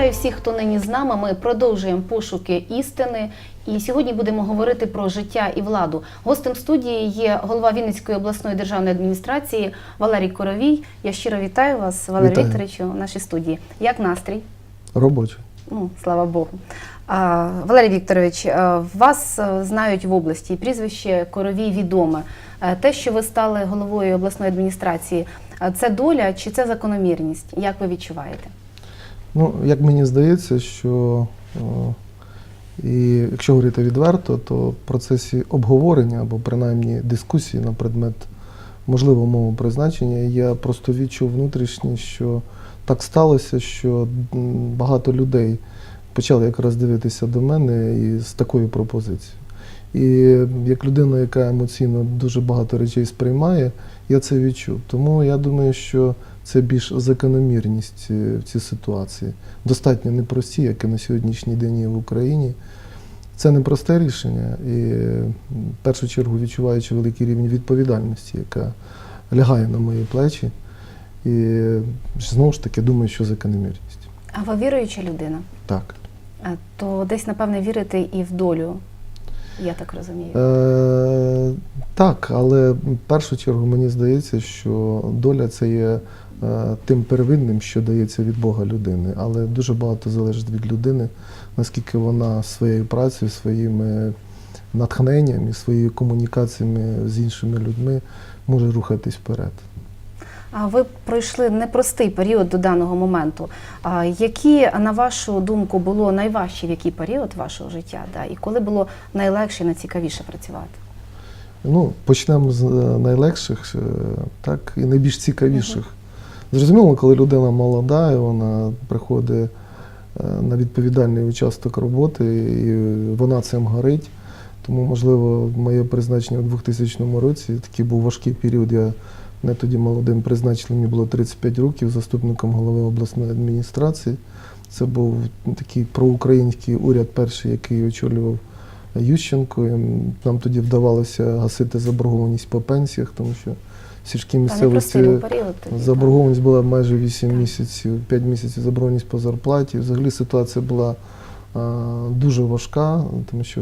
Вітаю всіх, хто нині з нами. Ми продовжуємо пошуки істини. І сьогодні будемо говорити про життя і владу. Гостем студії є голова Вінницької обласної державної адміністрації Валерій Коровій. Я щиро вітаю вас, Валерій Вітаю. Вікторовичу, в нашій студії. Як настрій? Робочий. Ну, слава Богу. А, Валерій Вікторович, вас знають в області, і прізвище Коровій відоме. Е, Те, що ви стали головою обласної адміністрації, це доля чи це закономірність? Як ви відчуваєте? Ну, як мені здається, що і якщо говорити відверто, то в процесі обговорення або принаймні дискусії на предмет можливого мого призначення я просто відчув внутрішнє, що так сталося, що багато людей почали якраз дивитися до мене і з такою пропозицією. І як людина, яка емоційно дуже багато речей сприймає, я це відчув. Тому я думаю, що це більш закономірність е, в цій ситуації. Достатньо непрості, як і на сьогоднішній день є в Україні. Це непросте рішення, і в першу чергу відчуваючи великий рівень відповідальності, яка лягає на мої плечі. І е, знову ж таки думаю, що закономірність. А ви віруюча людина? Так. То десь, напевне, вірите і в долю, я так розумію. Е, так, але в першу чергу мені здається, що доля це є тим первинним, що дається від Бога людини. Але дуже багато залежить від людини, наскільки вона своєю працею, своїми натхненнями, своєю комунікаціями з іншими людьми може рухатись вперед. А ви пройшли непростий період до даного моменту. А які, на вашу думку, було найважче в який період вашого життя? Да? І коли було найлегше і найцікавіше працювати? Ну, почнемо з е, найлегших, е, так, і найбільш цікавіших. Зрозуміло, коли людина молода, і вона приходить е, на відповідальний участок роботи, і вона цим горить. Тому, можливо, моє призначення у 2000 році такий був важкий період. Я не тоді молодим призначили, мені було 35 років заступником голови обласної адміністрації. Це був такий проукраїнський уряд, перший, який очолював Ющенко. І нам тоді вдавалося гасити заборгованість по пенсіях, тому що сільській місцевості заборгованість була майже 8 місяців, 5 місяців заборгованість по зарплаті. Взагалі ситуація була дуже важка, тому що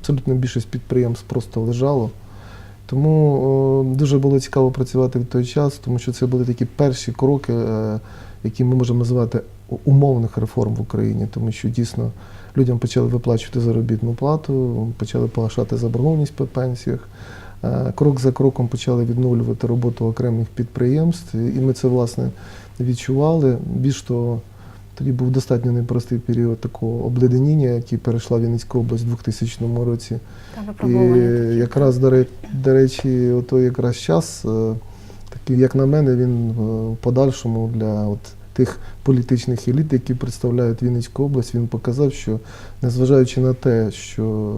абсолютно більшість підприємств просто лежало. Тому дуже було цікаво працювати в той час, тому що це були такі перші кроки, е, які ми можемо називати умовних реформ в Україні, тому що дійсно людям почали виплачувати заробітну плату, почали погашати заборгованість по пенсіях. Е, Крок за кроком почали відновлювати роботу окремих підприємств, і ми це власне відчували. Більш того, тоді був достатньо непростий період такого обледеніння, який перейшла Вінницька область у 2000 році. І якраз, до речі, отой якраз час, е, такий, як на мене, він е, в подальшому для от тих політичних еліт, які представляють Вінницьку область, він показав, що незважаючи на те, що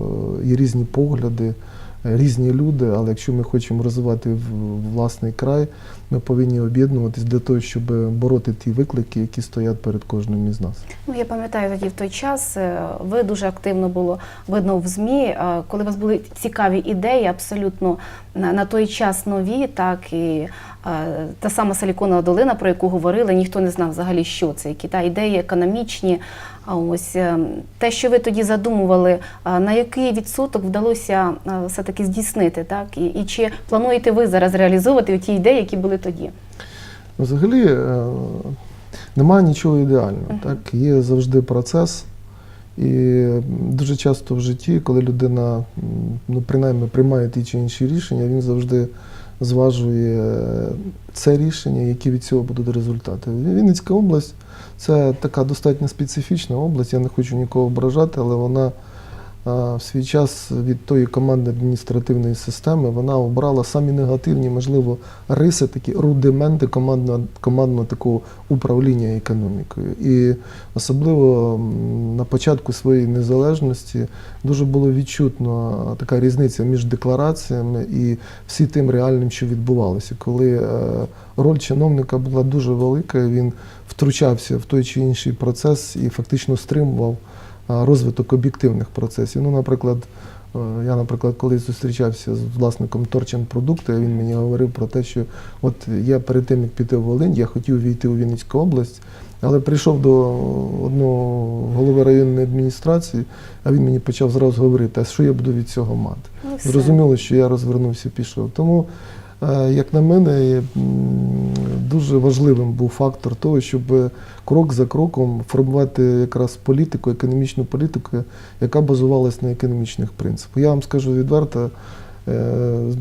є різні погляди, різні люди, але якщо ми хочемо розвивати власний край, ми повинні об'єднуватись для того, щоб бороти ті виклики, які стоять перед кожним із нас. Ну, я пам'ятаю тоді в той час, е, ви дуже активно було видно в ЗМІ, е, коли у вас були цікаві ідеї, абсолютно на, той час нові, так і та сама Силіконова долина, про яку говорили, ніхто не знав взагалі, що це, які та ідеї економічні. А ось е, те, що ви тоді задумували, е, на який відсоток вдалося е, все-таки здійснити, так? І, і чи плануєте ви зараз реалізовувати ті ідеї, які були тоді? Взагалі е, немає нічого ідеального. Мгм. Так? Є завжди процес. І дуже часто в житті, коли людина ну, принаймні приймає ті чи інші рішення, він завжди зважує е, це рішення, які від цього будуть результати. Вінницька область це така достатньо специфічна область. Я не хочу нікого ображати, але вона в свій час від тої командної адміністративної системи вона обрала самі негативні, можливо, риси, такі рудименти командного, командного такого управління економікою. І особливо на початку своєї незалежності дуже було відчутно така різниця між деклараціями і всі тим реальним, що відбувалося. Коли е, роль чиновника була дуже велика, він втручався в той чи інший процес і фактично стримував розвиток об'єктивних процесів. Ну, наприклад, Е, Я, наприклад, коли зустрічався з власником Торчин продукту, він мені говорив про те, що от я перед тим, як піти в Волинь, я хотів війти у Вінницьку область, але прийшов до одного голови районної адміністрації, а він мені почав зразу говорити, а що я буду від цього мати. Ну. Зрозуміло, що я розвернувся, пішов. Тому, як на мене, дуже важливим був фактор того, щоб крок за кроком формувати якраз політику, економічну політику, яка базувалась на економічних принципах. Я вам скажу відверто, е,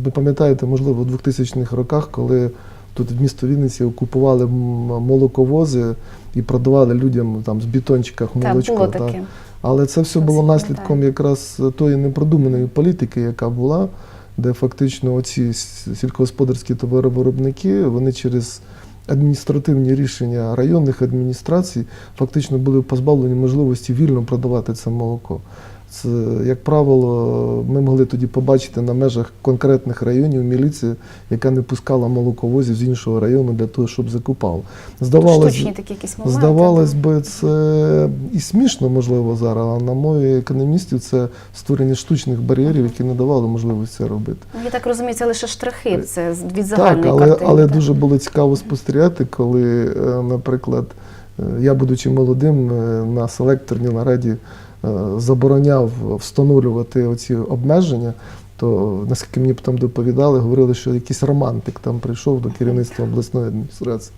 ви пам'ятаєте, можливо, у 2000-х роках, коли тут в місто Вінниці окупували молоковози і продавали людям там з бітончиках Так, молочко. було так. таке. Але це все було наслідком якраз тої непродуманої політики, яка була, де фактично оці сільськогосподарські товаровиробники, вони через адміністративні рішення районних адміністрацій фактично були позбавлені можливості вільно продавати це молоко. Це, як правило, ми могли тоді побачити на межах конкретних районів міліцію, яка не пускала молоковозів з іншого району для того, щоб закупав. Здавалось, Штучні такі якісь моменти. Здавалось да. би, це і смішно, можливо, зараз, але на мові економістів це створення штучних бар'єрів, які не давали можливості це робити. Ну, Я так розумію, це лише штрихи, це з- від Так, але, картини. але так. дуже було цікаво спостерігати, коли, е, наприклад, е, я, будучи молодим, е, на селекторній нараді е, забороняв встановлювати оці обмеження, то наскільки мені потім доповідали, говорили, що якийсь романтик там прийшов до керівництва обласної адміністрації.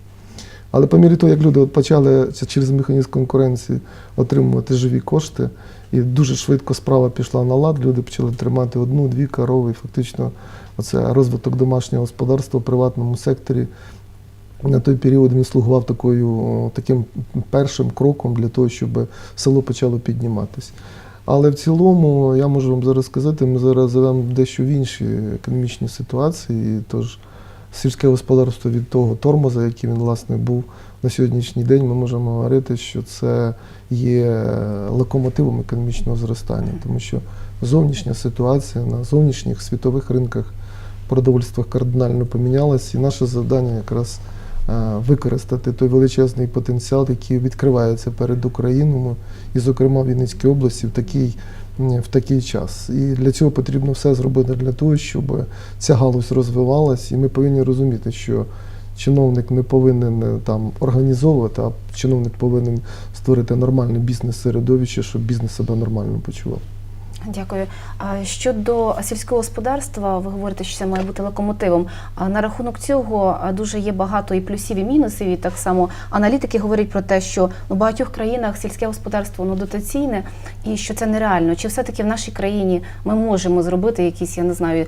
Але по мірі того, як люди почали через механізм конкуренції отримувати живі кошти, і дуже швидко справа пішла на лад, люди почали тримати одну-дві корови. І фактично, оце розвиток домашнього господарства в приватному секторі. На той період він слугував такою, таким першим кроком для того, щоб село почало підніматися. Але в цілому, я можу вам зараз сказати, ми зараз живемо дещо в іншій економічній ситуації. Тож сільське господарство від того тормоза, який він власне був на сьогоднішній день, ми можемо говорити, що це є локомотивом економічного зростання, тому що зовнішня ситуація на зовнішніх світових ринках продовольства кардинально помінялася, і наше завдання якраз використати той величезний потенціал, який відкривається перед Україною, і, зокрема, в Вінницькій області в такий, в такий час. І для цього потрібно все зробити для того, щоб ця галузь розвивалась, і ми повинні розуміти, що чиновник не повинен е, там організовувати, а чиновник повинен створити нормальне бізнес-середовище, щоб бізнес себе нормально почував. Дякую. Щодо сільського господарства, ви говорите, що це має бути локомотивом. На рахунок цього дуже є багато і плюсів, і мінусів. І так само аналітики говорять про те, що ну, в багатьох країнах сільське господарство воно дотаційне і що це нереально. Чи все-таки в нашій країні ми можемо зробити якийсь, я не знаю,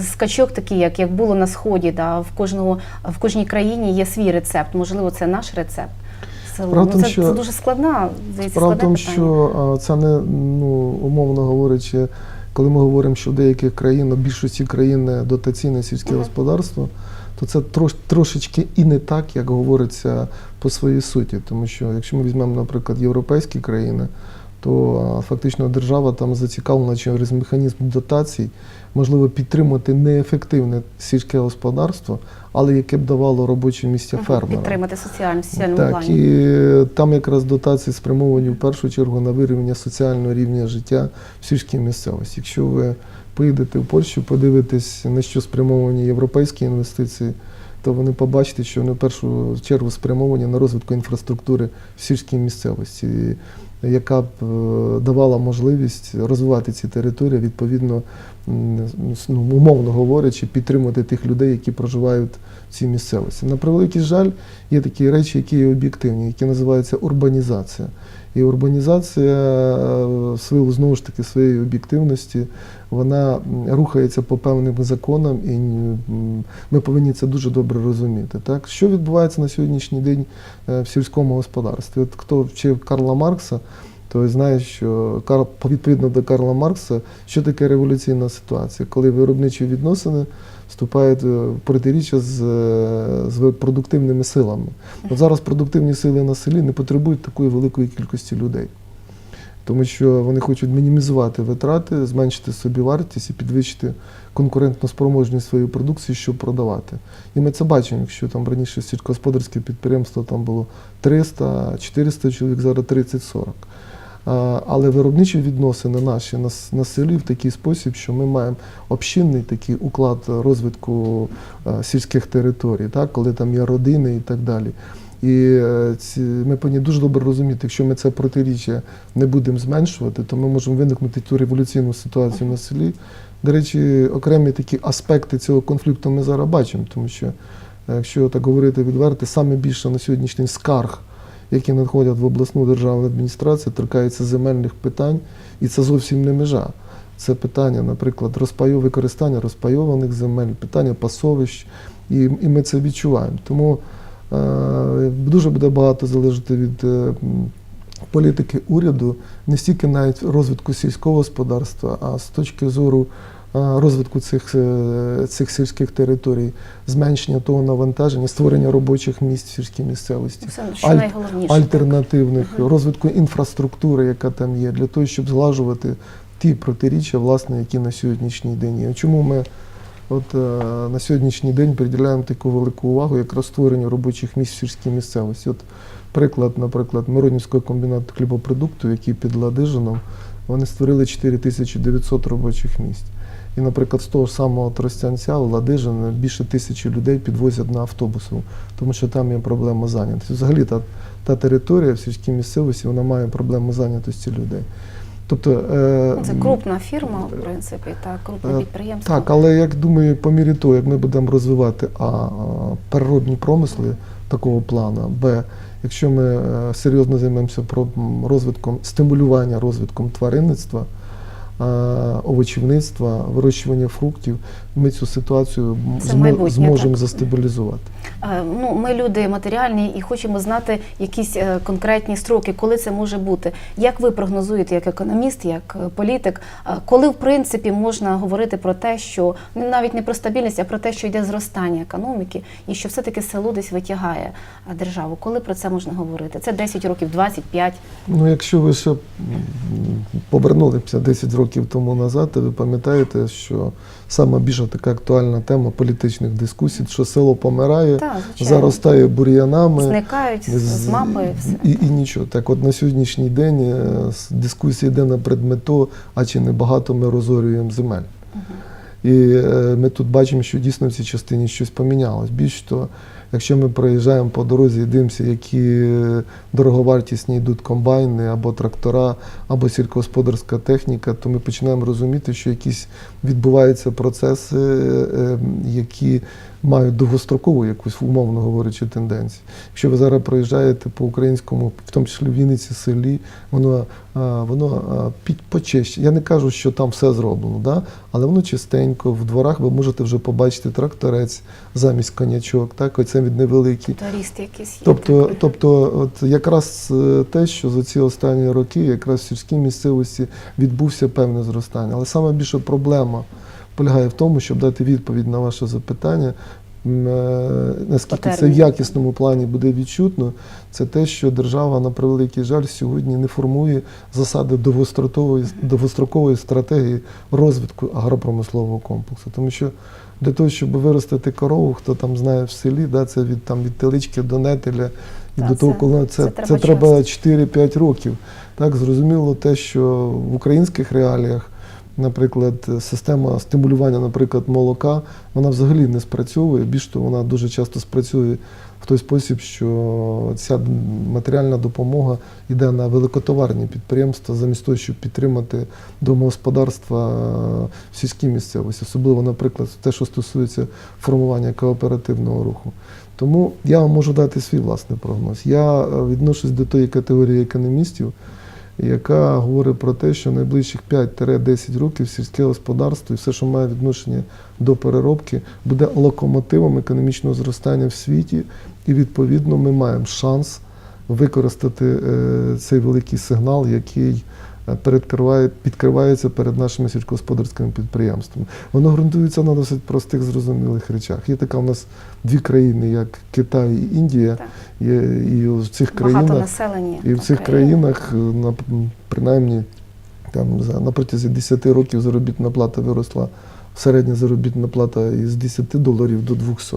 скачок такий, як, як було на сході, да, в кожного в кожній країні є свій рецепт. Можливо, це наш рецепт. Село. Справа Ну, тому, це, що- це дуже складна, здається, Справа в тому, що це не ну, умовно говорячи, коли ми говоримо, що в деяких країнах, більшості країн дотаційне сільське Мгм. господарство, то це трош, трошечки і не так, як говориться по своїй суті. Тому що якщо ми візьмемо, наприклад, європейські країни, то фактично держава там зацікавлена через механізм дотацій, можливо, підтримати неефективне сільське господарство, але яке б давало робочі місця Мгм, фермерам. підтримати соціальну соціальному Так, плані. і там якраз дотації спрямовані в першу чергу на вирівняння соціального рівня життя в сільській місцевості. Якщо ви поїдете в Польщу, подивитесь, на що спрямовані європейські інвестиції, то вони побачите, що вони в першу чергу спрямовані на розвиток інфраструктури в сільській місцевості, яка б е, давала можливість розвивати ці території, відповідно, ну, умовно говорячи, підтримувати тих людей, які проживають в цій місцевості. На превеликий жаль, є такі речі, які є об'єктивні, які називаються урбанізація. І урбанізація, е, в знову ж таки своєї об'єктивності, вона рухається по певним законам, і ми повинні це дуже добре розуміти. Так? Що відбувається на сьогоднішній день е, в сільському господарстві? От хто вчив Карла Маркса, то знає, що відповідно до Карла Маркса, що таке революційна ситуація, коли виробничі відносини вступають е, в протиріччя з, е, з продуктивними силами. От зараз продуктивні сили на селі не потребують такої великої кількості людей. Тому що вони хочуть мінімізувати витрати, зменшити собі вартість і підвищити конкурентну спроможність своєї продукції, щоб продавати. І ми це бачимо, якщо там раніше сільськогосподарське підприємство там було 300-400 чоловік, зараз 30-40. Але виробничі відносини наші на, на селі в такий спосіб, що ми маємо общинний такий уклад розвитку е, сільських територій, так, коли там є родини і так далі. І е, ці, ми повинні дуже добре розуміти, якщо ми це протиріччя не будемо зменшувати, то ми можемо виникнути ту революційну ситуацію на селі. До речі, окремі такі аспекти цього конфлікту ми зараз бачимо, тому що, е, якщо так говорити відверто, саме більше на сьогоднішній скарг, які надходять в обласну державну адміністрацію, торкаються земельних питань, і це зовсім не межа. Це питання, наприклад, розпайов, використання розпайованих земель, питання пасовищ, і, і ми це відчуваємо. Тому е, дуже буде багато залежати від е, політики уряду, не стільки навіть розвитку сільського господарства, а з точки зору розвитку цих, е, цих сільських територій, зменшення того навантаження, створення робочих місць в сільській місцевості що Аль- альтернативних, Мгм. розвитку інфраструктури, яка там є, для того, щоб зглажувати ті протиріччя, власне, які на сьогоднішній день є. Чому ми от, е, на сьогоднішній день приділяємо таку велику увагу якраз створенню робочих місць в сільській місцевості? От приклад, наприклад, Миронівського комбінату хлібопродукту, який під Ладижином, вони створили 4900 робочих місць. І, наприклад, з того ж самого Тростянця у Ладижин більше тисячі людей підвозять на автобусу, тому що там є проблема зайнятості. Взагалі та, та територія в сільській місцевості вона має проблему зайнятості людей. Тобто, е, Це крупна фірма, в принципі, так, крупне Е, підприємство. так, але як думаю, по мірі того, як ми будемо розвивати а, переробні промисли такого плану, б, якщо ми е, серйозно займемося розвитком стимулювання розвитком тваринництва, овочівництва, вирощування фруктів, ми цю ситуацію м, Це змо- майбутнє, зможемо застабілізувати. Е, Ну, ми люди матеріальні і хочемо знати якісь е, конкретні строки, коли це може бути. Як ви прогнозуєте, як економіст, як е, політик, е, коли в принципі можна говорити про те, що ну, навіть не про стабільність, а про те, що йде зростання економіки, і що все-таки село десь витягає е, державу? Коли про це можна говорити? Це 10 років, 25? Ну, якщо ви ще повернулися 10 років тому назад, то ви пам'ятаєте, що саме більша така актуальна тема політичних дискусій, що село помирає, Так, заростає бур'янами. Зникають з, з мапи. Все. І, і нічого. Так от на сьогоднішній день е, дискусія йде на предмет того, а чи не багато ми розорюємо земель. І е, ми тут бачимо, що дійсно в цій частині щось помінялось. Більш того, якщо ми проїжджаємо по дорозі і дивимося, які е, дороговартісні йдуть комбайни або трактора, або сільськогосподарська техніка, то ми починаємо розуміти, що якісь відбуваються процеси, е, які мають довгострокову якусь, умовно говорячи, тенденцію. Якщо ви зараз проїжджаєте по українському, в тому числі в Вінниці селі, воно, воно почище. Я не кажу, що там все зроблено, да? але воно чистенько. В дворах ви можете вже побачити тракторець замість конячок. Так, оце від невеликий. Турист якийсь є. Тобто, тобто, от якраз е, те, що за ці останні роки, якраз в сільській місцевості відбувся певне зростання. Але саме більша проблема полягає в тому, щоб дати відповідь на ваше запитання. е, Наскільки це в якісному плані буде відчутно, це те, що держава, на превеликий жаль, сьогодні не формує засади довгострокової, довгострокової стратегії розвитку агропромислового комплексу. Тому що для того, щоб виростити корову, хто там знає в селі, да, це від, там, від телички до нетеля, і Та, до того, коли це це, треба це треба 4-5 років. Так, зрозуміло те, що в українських реаліях, наприклад, система стимулювання, наприклад, молока, вона взагалі не спрацьовує. Більш того, вона дуже часто спрацює в той спосіб, що ця матеріальна допомога йде на великотоварні підприємства, замість того, щоб підтримати домогосподарства в сільській місцевості, особливо, наприклад, те, що стосується формування кооперативного руху. Тому я вам можу дати свій власний прогноз. Я е, відношусь до тої категорії економістів, яка говорить про те, що найближчих 5-10 років сільське господарство і все, що має відношення до переробки, буде локомотивом економічного зростання в світі, і відповідно ми маємо шанс використати е, цей великий сигнал, який е, підкривається перед нашими сільськогосподарськими підприємствами. Воно ґрунтується на досить простих зрозумілих речах. Є така у нас дві країни, як Китай і Індія. Є, і в цих Багато країнах населення. і в цих країнах, е, на, принаймні, там, за, на протязі 10 років заробітна плата виросла середня заробітна плата із 10 доларів до 200.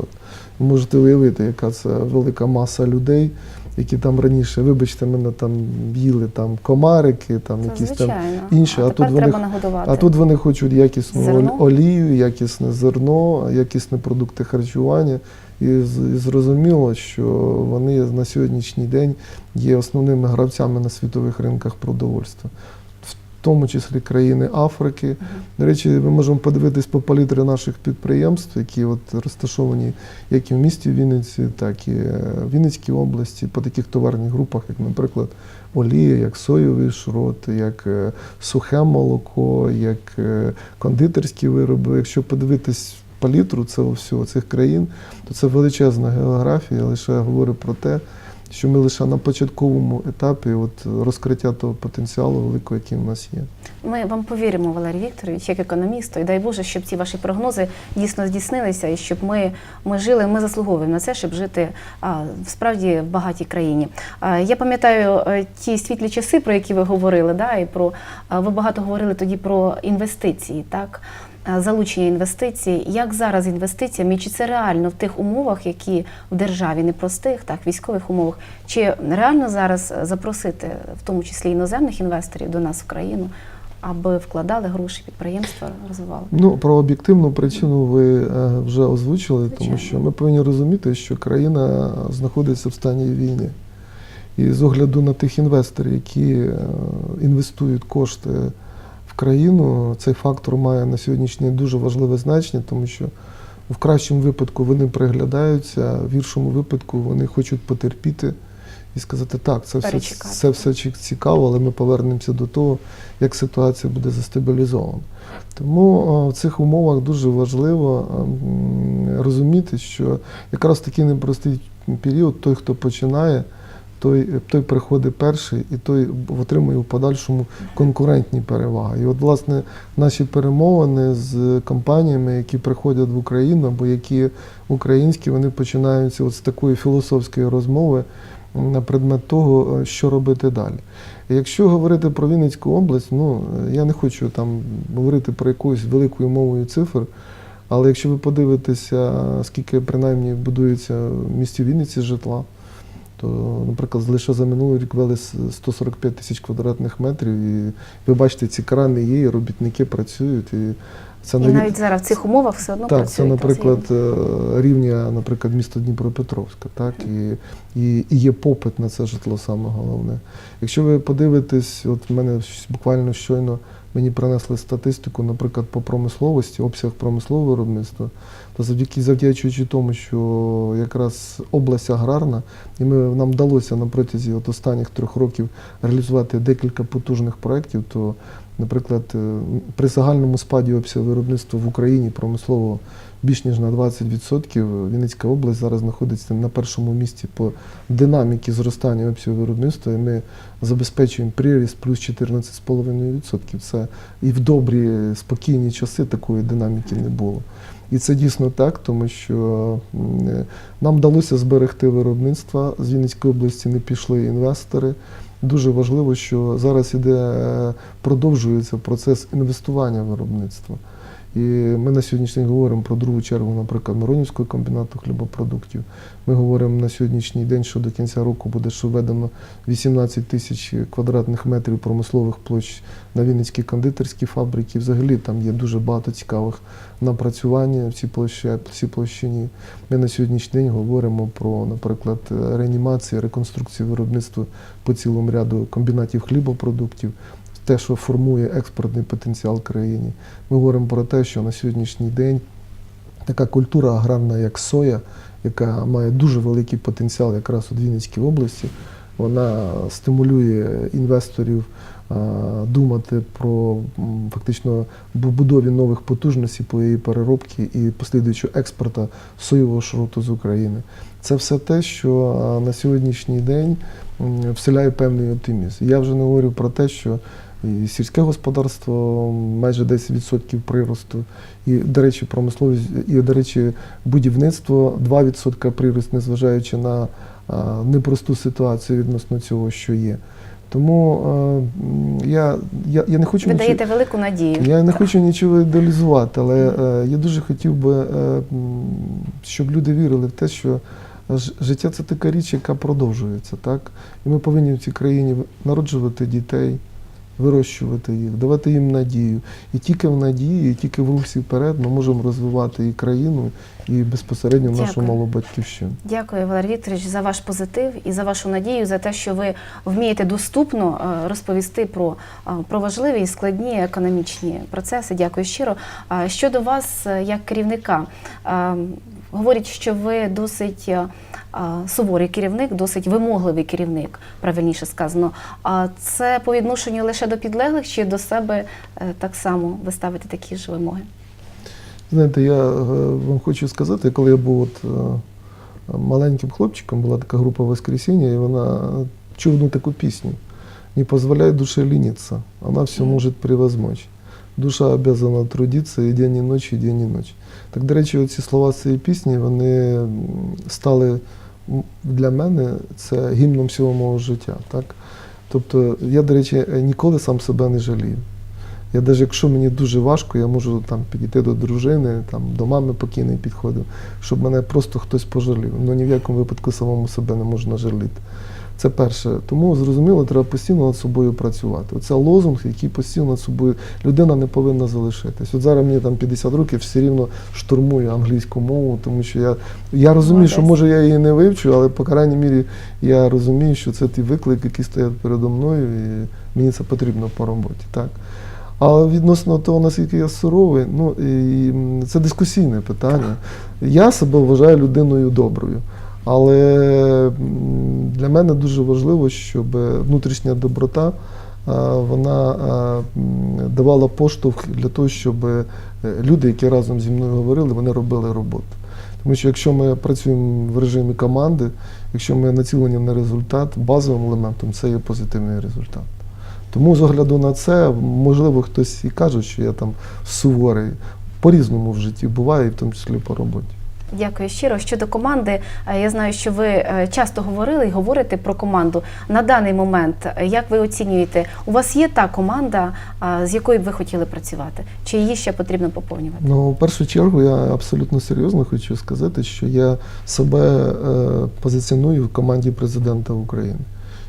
Ви можете уявити, яка це велика маса людей, які там раніше, вибачте, мене там їли там комарики, там Це якісь там звичайно. інші, а, а тут вони нагодувати. а тут вони хочуть якісну Зерно? олію, якісне зерно, якісні продукти харчування. І і зрозуміло, що вони на сьогоднішній день є основними гравцями на світових ринках продовольства, тому числі країни Африки. До речі, ми можемо подивитись по палітрі наших підприємств, які от розташовані як і в місті Вінниці, так і е, в Вінницькій області, по таких товарних групах, як, наприклад, олія, як соєвий шрот, як е, сухе молоко, як е, кондитерські вироби. Якщо подивитись палітру цього всього цих країн, то це величезна географія, лише говорить про те, що ми лише на початковому етапі от, розкриття того потенціалу великого, який в нас є. Ми вам повіримо, Валерій Вікторович, як економісту, і дай Боже, щоб ці ваші прогнози дійсно здійснилися, і щоб ми, ми жили, ми заслуговуємо на це, щоб жити а, справді в багатій країні. А, я пам'ятаю е, ті світлі часи, про які ви говорили, да, і про ви багато говорили тоді про інвестиції, так. А, Залучення інвестицій, як зараз інвестиціями, чи це реально в тих умовах, які в державі непростих, так військових умовах, чи реально зараз запросити, в тому числі іноземних інвесторів до нас в країну, аби вкладали гроші, підприємства розвивали. Ну, про об'єктивну причину ви е, вже озвучили, тому що ми повинні розуміти, що країна знаходиться в стані війни. І з огляду на тих інвесторів, які е, інвестують кошти в країну, цей фактор має на сьогоднішній день дуже важливе значення, тому що в кращому випадку вони приглядаються, в гіршому випадку вони хочуть потерпіти і сказати, так, це все, це все цікаво, але ми повернемося до того, як ситуація буде застабілізована. Тому е, в цих умовах дуже важливо е, розуміти, що якраз такий непростий період, той, хто починає, той, той приходить перший і той отримує в подальшому конкурентні переваги. І от, власне, наші перемовини з компаніями, які приходять в Україну або які українські, вони починаються от з такої філософської розмови на предмет того, е, що робити далі. Якщо говорити про Вінницьку область, ну е, я не хочу там говорити про якусь великою мовою цифр, але якщо ви подивитеся, скільки принаймні будується в місті Вінниці житла, то, наприклад, лише за минулий рік вели 145 тисяч квадратних метрів, і ви бачите, ці крани є, і робітники працюють. І це І навіть- навіть зараз в цих умовах все одно так, працюють. це, наприклад, е, рівня, наприклад, місто Дніпропетровська, так, і, і, і є попит на це житло саме головне. Якщо ви подивитесь, от в мене буквально щойно мені принесли статистику, наприклад, по промисловості, обсяг промислового виробництва, то завдяки завдячуючи тому, що якраз область аграрна, і ми, нам вдалося на протязі от останніх трьох років реалізувати декілька потужних проєктів, то Наприклад, е, при загальному спаді обсягу виробництва в Україні промислового більш ніж на 20%, Вінницька область зараз знаходиться на першому місці по динаміці зростання обсягу виробництва. І ми забезпечуємо приріст плюс 14,5%. Це і в добрі, спокійні часи такої динаміки не було. І це дійсно так, тому що е, нам вдалося зберегти виробництво. З Вінницької області не пішли інвестори. Дуже важливо, що зараз іде, е, продовжується процес інвестування в виробництво. І ми на сьогоднішній день говоримо про другу чергу, наприклад, Миронівського комбінату хлібопродуктів. Ми говоримо на сьогоднішній день, що до кінця року буде введено 18 тисяч квадратних метрів промислових площ на Вінницькій кондитерській фабриці. Взагалі там є дуже багато цікавих напрацювань в цій площі, цій площині. Ми на сьогоднішній день говоримо про, наприклад, реанімацію, реконструкцію виробництва по цілому ряду комбінатів хлібопродуктів, те, що формує експортний потенціал країні. Ми говоримо про те, що на сьогоднішній день така культура аграрна, як соя, яка має дуже великий потенціал якраз у Вінницькій області, вона стимулює інвесторів думати про фактично будові нових потужностей по її переробці і послідуючого експорту соєвого шроту з України. Це все те, що на сьогоднішній день вселяє певний оптимізм. Я вже не говорю про те, що і сільське господарство майже 10% приросту, і, до речі, промисловість, і, до речі, будівництво 2% прирост, незважаючи на непросту ситуацію відносно цього, що є. Тому е, я, я, я не хочу Ви нічого- даєте велику надію. я не хочу нічого ідеалізувати, але е, я дуже хотів би, е, щоб люди вірили в те, що життя це така річ, яка продовжується, так? І ми повинні в цій країні народжувати дітей, вирощувати їх, давати їм надію. І тільки в надії, і тільки в русі вперед ми можемо розвивати і країну, і безпосередньо нашу Дякую. малу батьківщину. Дякую, Валерій Вікторович, за ваш позитив і за вашу надію, за те, що ви вмієте доступно е, розповісти про, е, про важливі і складні економічні процеси. Дякую щиро. Щодо вас, е, як керівника, е, говорять, що ви досить суворий керівник, досить вимогливий керівник, правильніше сказано. А це по відношенню лише до підлеглих чи до себе е, так само ви ставите такі ж вимоги? Знаєте, я е, вам хочу сказати, коли я був от, е, маленьким хлопчиком, була така група Воскресіння, і вона чув одну таку пісню. Не позволяй душе лениться, она все может превозмочь. Душа обязана трудиться і день, і ночі, і день, і ночі. Так, до речі, ці слова цієї пісні вони стали для мене це гімном всього мого життя. Так? Тобто, я, до речі, ніколи сам себе не жалів. Я навіть якщо мені дуже важко, я можу там підійти до дружини, там до мами покійної підходив, щоб мене просто хтось пожалів. Ну ні в якому випадку самому себе не можна жаліти. Це перше. Тому зрозуміло, треба постійно над собою працювати. Оце лозунг, який постійно над собою людина не повинна залишитись. От зараз мені там 50 років все рівно штурмую англійську мову, тому що я, я розумію, що може я її не вивчу, але по крайній мірі я розумію, що це ті виклики, які стоять передо мною, і мені це потрібно по роботі. Так? А відносно того, наскільки я суровий, ну і це дискусійне питання. Я себе вважаю людиною доброю. Але для мене дуже важливо, щоб внутрішня доброта вона давала поштовх для того, щоб е, люди, які разом зі мною говорили, вони робили роботу. Тому що якщо ми працюємо в режимі команди, якщо ми націлені на результат, базовим елементом це є позитивний результат. Тому з огляду на це, можливо, хтось і каже, що я там суворий. По-різному в житті буває, і в тому числі по роботі. Дякую щиро. Щодо команди, е, я знаю, що ви е, часто говорили і говорите про команду. На даний момент, е, як ви оцінюєте, у вас є та команда, з якою б ви хотіли працювати? Чи її ще потрібно поповнювати? Ну, в першу чергу, я абсолютно серйозно хочу сказати, що я себе позиціоную в команді президента України.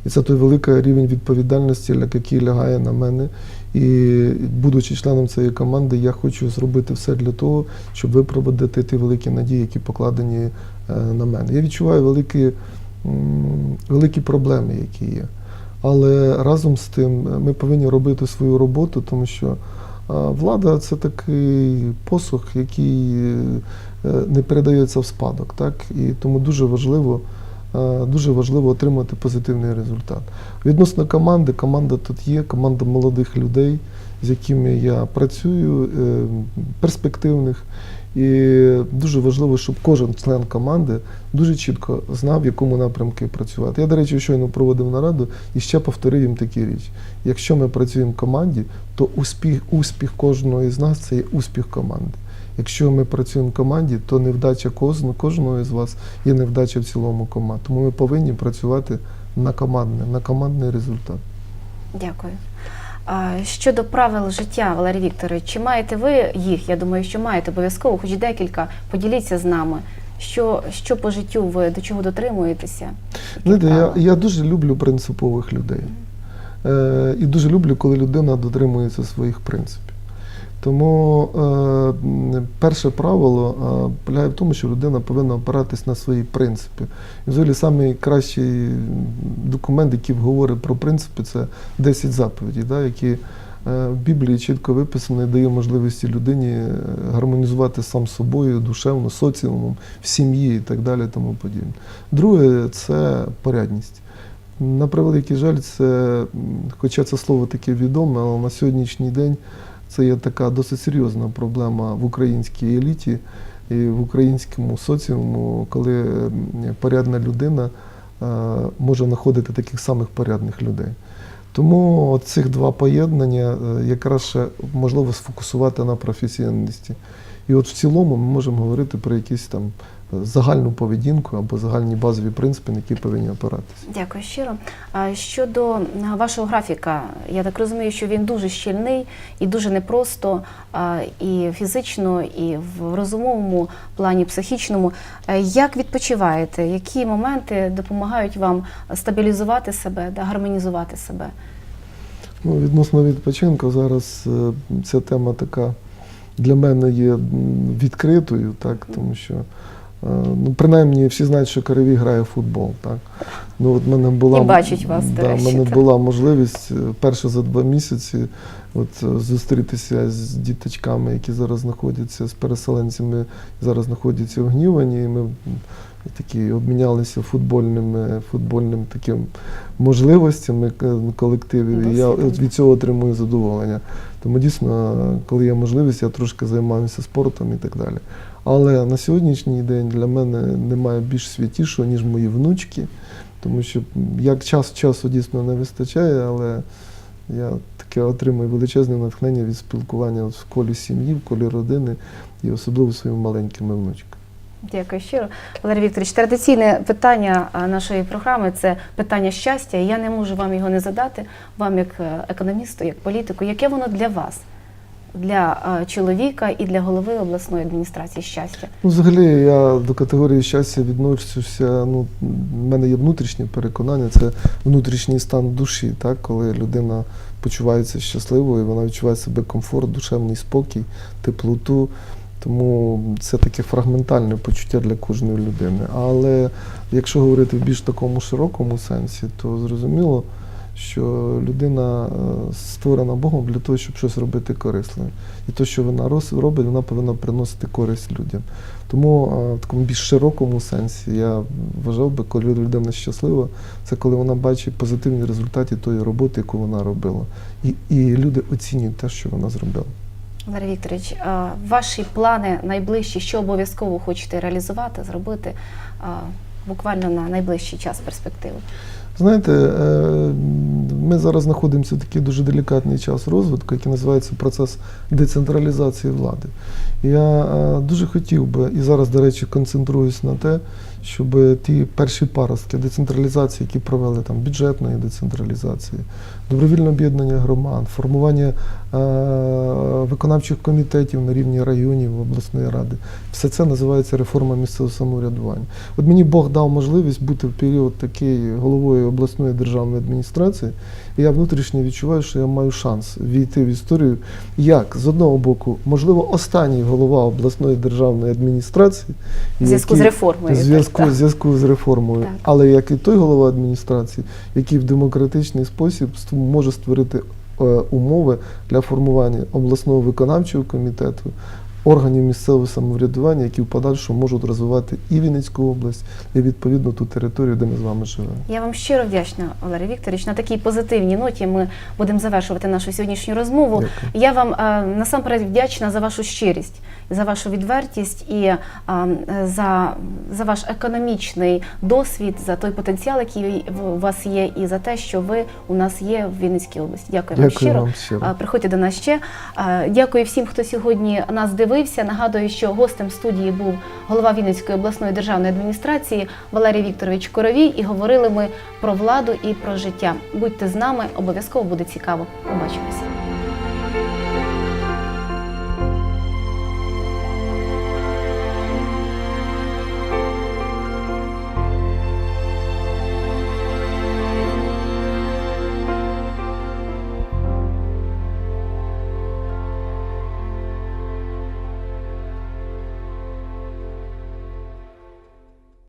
І це той великий рівень відповідальності, який лягає на мене. І будучи членом цієї команди, я хочу зробити все для того, щоб виправдати ті великі надії, які покладені е, на мене. Я відчуваю великі, великі проблеми, які є. Але разом з тим е, ми повинні робити свою роботу, тому що влада це такий посух, який е, е, не передається в спадок. Так? І тому дуже важливо, е, дуже важливо отримати позитивний результат. Відносно команди, команда тут є, команда молодих людей, з якими я працюю, е, перспективних. І дуже важливо, щоб кожен член команди дуже чітко знав, в якому напрямку працювати. Я, до речі, щойно проводив нараду і ще повторив їм такі річ. Якщо ми працюємо в команді, то успіх, успіх кожного з нас це є успіх команди. Якщо ми працюємо в команді, то невдача кожного, з вас є невдача в цілому команді. Тому ми повинні працювати на командне, на командний результат. Дякую. Щодо правил життя, Валерій Вікторович, чи маєте ви їх? Я думаю, що маєте обов'язково, хоч декілька. Поділіться з нами. Що, що по життю ви до чого дотримуєтеся? Знаєте, я, я дуже люблю принципових людей. Е, і дуже люблю, коли людина дотримується своїх принципів. Тому е, перше правило е, полягає в тому, що людина повинна опиратись на свої принципи. І взагалі найкращий документ, який говорить про принципи, це 10 заповідей, да, які е, в Біблії чітко виписано і дає можливості людині е, гармонізувати сам собою, душевно, соціумом, в сім'ї і так далі. Тому подібне. Друге це порядність. На превеликий жаль, це, хоча це слово таке відоме, але на сьогоднішній день це є така досить серйозна проблема в українській еліті і в українському соціуму, коли порядна людина е, може знаходити таких самих порядних людей. Тому цих два поєднання е, якраз можливо сфокусувати на професіоналісті. І от в цілому ми можемо говорити про якісь там загальну поведінку або загальні базові принципи, на які повинні опиратися. Дякую щиро. А щодо вашого графіка, я так розумію, що він дуже щільний і дуже непросто і фізично, і в розумовому плані, психічному. Як відпочиваєте? Які моменти допомагають вам стабілізувати себе, да, гармонізувати себе? Ну, відносно відпочинку, зараз е, ця тема така для мене є відкритою, так, тому що ну, принаймні всі знають, що Каревій грає в футбол. Так. Ну, от мене була, І бачать вас, да, речі, мене так. була можливість е, перше за два місяці от, е, зустрітися з діточками, які зараз знаходяться, з переселенцями, зараз знаходяться в Гнівані. І ми такі обмінялися футбольними, футбольним таким можливостями колективів. І я от від цього отримую задоволення. Тому дійсно, коли є можливість, я трошки займаюся спортом і так далі. Але на сьогоднішній день для мене немає більш святішого, ніж мої внучки, тому що як час часу дійсно не вистачає, але я таке отримую величезне натхнення від спілкування в колі сім'ї, в колі родини і особливо своїми маленькими внучками. Дякую щиро. Валерій Вікторович, традиційне питання нашої програми це питання щастя. Я не можу вам його не задати, вам як е, економісту, як політику. Яке воно для вас, для е, чоловіка і для голови обласної адміністрації щастя? Ну, взагалі, я до категорії щастя відношуся. Ну, в мене є внутрішнє переконання, це внутрішній стан душі, так? коли людина почувається щасливою, вона відчуває себе комфорт, душевний спокій, теплоту. Тому це таке фрагментальне почуття для кожної людини. Але якщо говорити в більш такому широкому сенсі, то зрозуміло, що людина е, створена Богом для того, щоб щось робити корисним. І те, що вона робить, вона повинна приносити користь людям. Тому е, в такому більш широкому сенсі я вважав би, коли людина щаслива, це коли вона бачить позитивні результати тої роботи, яку вона робила. І, і люди оцінюють те, що вона зробила. Валерій Вікторович, ваші плани найближчі, що обов'язково хочете реалізувати, зробити буквально на найближчий час перспективи? Знаєте, е, ми зараз знаходимося в такий дуже делікатний час розвитку, який називається процес децентралізації влади. Я е, дуже хотів би, і зараз, до речі, концентруюсь на те, щоб ті перші паростки децентралізації, які провели там бюджетної децентралізації, добровільне об'єднання громад, формування е, виконавчих комітетів на рівні районів, обласної ради, все це називається реформа місцевого самоврядування. От мені Бог дав можливість бути в період такий головою обласної державної адміністрації, і я внутрішньо відчуваю, що я маю шанс війти в історію як з одного боку, можливо, останній голова обласної державної адміністрації, В зв'язку з реформою. зв'язку, зв'язку з реформою, Так. але як і той голова адміністрації, який в демократичний спосіб може створити е, умови для формування обласного виконавчого комітету, органів місцевого самоврядування, які в подальшому можуть розвивати і Вінницьку область, і відповідно ту територію, де ми з вами живемо. Я вам щиро вдячна, Валерій Вікторович. На такій позитивній ноті ми будемо завершувати нашу сьогоднішню розмову. Дякую. Я вам е, насамперед вдячна за вашу щирість, за вашу відвертість і е, за, за ваш економічний досвід, за той потенціал, який у вас є, і за те, що ви у нас є в Вінницькій області. Дякую, вам щиро. вам щиро. Приходьте до нас ще. Дякую всім, хто сьогодні нас дивився. Нагадую, що гостем студії був голова Вінницької обласної державної адміністрації Валерій Вікторович Коровій. І говорили ми про владу і про життя. Будьте з нами, обов'язково буде цікаво. Побачимося.